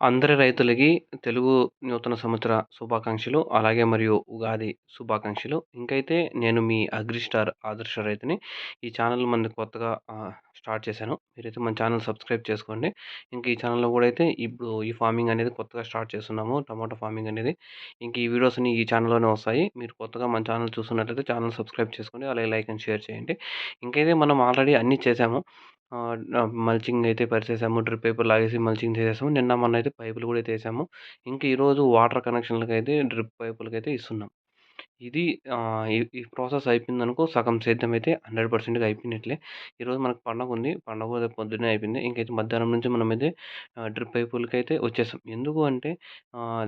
అందరి రైతులకి తెలుగు నూతన సంవత్సర శుభాకాంక్షలు అలాగే మరియు ఉగాది శుభాకాంక్షలు. ఇంకైతే నేను మీ అగ్రి స్టార్ ఆదర్శ రైతుని ఈ ఛానల్ మంది కొత్తగా స్టార్ట్ చేశాను. మీరైతే మన ఛానల్ సబ్స్క్రైబ్ చేసుకోండి. ఇంక ఈ ఛానల్లో కూడా అయితే ఇప్పుడు ఈ ఫార్మింగ్ అనేది కొత్తగా స్టార్ట్ చేస్తున్నాము టమాటో ఫార్మింగ్ అనేది. ఇంక ఈ వీడియోస్ అన్ని ఈ ఛానల్లోనే వస్తాయి. మీరు కొత్తగా మన ఛానల్ చూస్తున్నట్లయితే ఛానల్ సబ్స్క్రైబ్ చేసుకోండి అలాగే లైక్ అండ్ షేర్ చేయండి. ఇంకైతే మనం ఆల్రెడీ అన్నీ చేసాము. మల్చింగ్ అయితే పరిచేసాము. డ్రిప్ పైపులు లాగేసి మల్చింగ్ చేసేసాము. నిన్న మొన్న అయితే పైపులు కూడా అయితే వేసాము. ఇంక ఈరోజు వాటర్ కనెక్షన్లకి అయితే డ్రిప్ పైపులకి అయితే ఇస్తున్నాం. ఇది ఈ ప్రాసెస్ అయిపోయిందనుకో సగం సేద్యం అయితే హండ్రెడ్ పర్సెంట్గా అయిపోయినట్లే. ఈరోజు మనకు పండగ ఉంది. పండగ పొద్దున్నే అయిపోయింది. ఇంకైతే మధ్యాహ్నం నుంచి మనమైతే డ్రిప్ పైపులకి అయితే వచ్చేసాం. ఎందుకు అంటే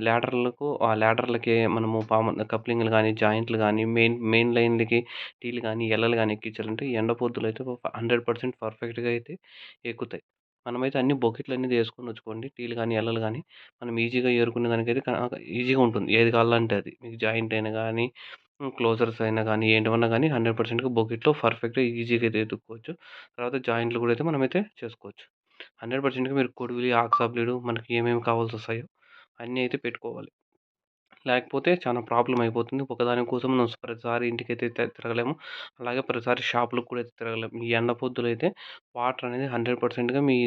ల్యాడర్లకు ఆ ల్యాడర్లకి మనము పామ కప్లింగ్లు కానీ జాయింట్లు కానీ మెయిన్ మెయిన్ లైన్లకి టీలు కానీ ఎల్లలు కానీ ఎక్కించాలంటే ఎండ పొద్దులు అయితే హండ్రెడ్ పర్సెంట్ పర్ఫెక్ట్గా అయితే ఎక్కుతాయి. మనమైతే అన్ని బకెట్లు అనేది వేసుకొని వచ్చుకోండి. టీలు కానీ ఎల్లలు కానీ మనం ఈజీగా ఏరుకునే దానికైతే ఈజీగా ఉంటుంది. ఏది కావాలంటే అది. మీకు జాయింట్ అయినా కానీ క్లోజర్స్ అయినా కానీ ఏంటివన్నా కానీ హండ్రెడ్ పర్సెంట్గా బకెట్లో పర్ఫెక్ట్గా ఈజీగా అయితే ఎదుక్కోవచ్చు తర్వాత జాయింట్లు కూడా అయితే మనమైతే చేసుకోవచ్చు. హండ్రెడ్ పర్సెంట్గా మీరు కొడివిలి ఆక్సాబ్లేడు మనకి ఏమేమి కావాల్సి వస్తాయో అన్నీ అయితే పెట్టుకోవాలి. లేకపోతే చాలా ప్రాబ్లం అయిపోతుంది. ఒకదాని కోసం మనం ప్రతిసారి ఇంటికైతే తిరగలేము. అలాగే ప్రతిసారి షాపులకు కూడా అయితే తిరగలేము. ఈ ఎండ పొద్దులు అయితే వాటర్ అనేది హండ్రెడ్ పర్సెంట్గా మీ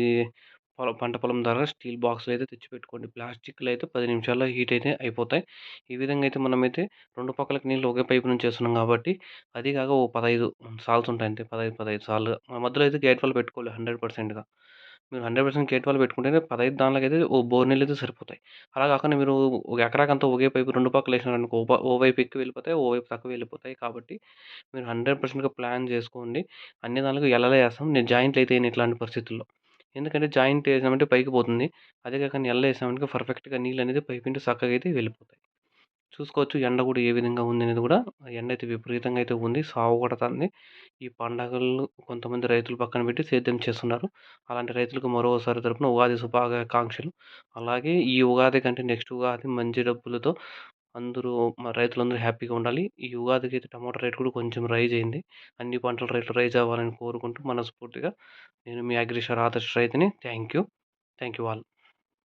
పొలం పంట పొలం ద్వారా స్టీల్ బాక్స్లు అయితే తెచ్చిపెట్టుకోండి. ప్లాస్టిక్లు అయితే పది నిమిషాల్లో హీట్ అయితే అయిపోతాయి. ఈ విధంగా అయితే మనమైతే రెండు పక్కలకి నీళ్ళు ఒకే పైపు నుంచి చేస్తున్నాం కాబట్టి అది కాక ఓ పదహైదు సాల్స్ ఉంటాయి అంతే. పదహైదు పదహైదు సార్లు. మధ్యలో అయితే గేట్ వాళ్ళు పెట్టుకోవాలి హండ్రెడ్ పర్సెంట్గా. మీరు హండ్రెడ్ పర్సెంట్ గేట్ వాళ్ళు పెట్టుకుంటేనే పదహైదు దానిలోకి అయితే ఓ బోర్ నీళ్ళు అయితే సరిపోతాయి. అలా కాకుండా మీరు ఒక ఎకరాకంతా ఒకే పైపు రెండు పక్కల వేసినారనుకో ఓ వైపు ఎక్కువ వెళ్ళిపోతాయి ఓ వైపు తక్కువ వెళ్ళిపోతాయి కాబట్టి మీరు హండ్రెడ్ పర్సెంట్గా ప్లాన్ చేసుకోండి. అన్ని దానిలో ఎల్లలే వేస్తాం. నేను జాయింట్లు అయితే ఇట్లాంటి పరిస్థితుల్లో. ఎందుకంటే జాయింట్ వేసామంటే పైకి పోతుంది. అదే కాక ఎల్ల వేసామంటే పర్ఫెక్ట్గా నీళ్ళు అనేది పైపు నుంచి చక్కగా అయితే వెళ్ళిపోతాయి. చూసుకోవచ్చు. ఎండ కూడా ఏ విధంగా ఉంది అనేది కూడా ఎండ అయితే విపరీతంగా అయితే ఉంది. సాగు కొడుతుంది ఈ పండగలు కొంతమంది రైతులు పక్కన పెట్టి సేద్యం చేస్తున్నారు. అలాంటి రైతులకు మరోసారి తరపున ఉగాది శుభాకాంక్షలు. అలాగే ఈ ఉగాది కంటే నెక్స్ట్ ఉగాది మంచి డబ్బులతో అందరూ మా రైతులందరూ హ్యాపీగా ఉండాలి. ఈ ఉగాదికి అయితే టమాటో రేట్ కూడా కొంచెం రైజ్ అయింది. అన్ని పంటల రేట్లు రైజ్ అవ్వాలని కోరుకుంటూ మనస్ఫూర్తిగా నేను మీ అగ్రిషర్ ఆదర్శ రైతుని thank you. Thank you all.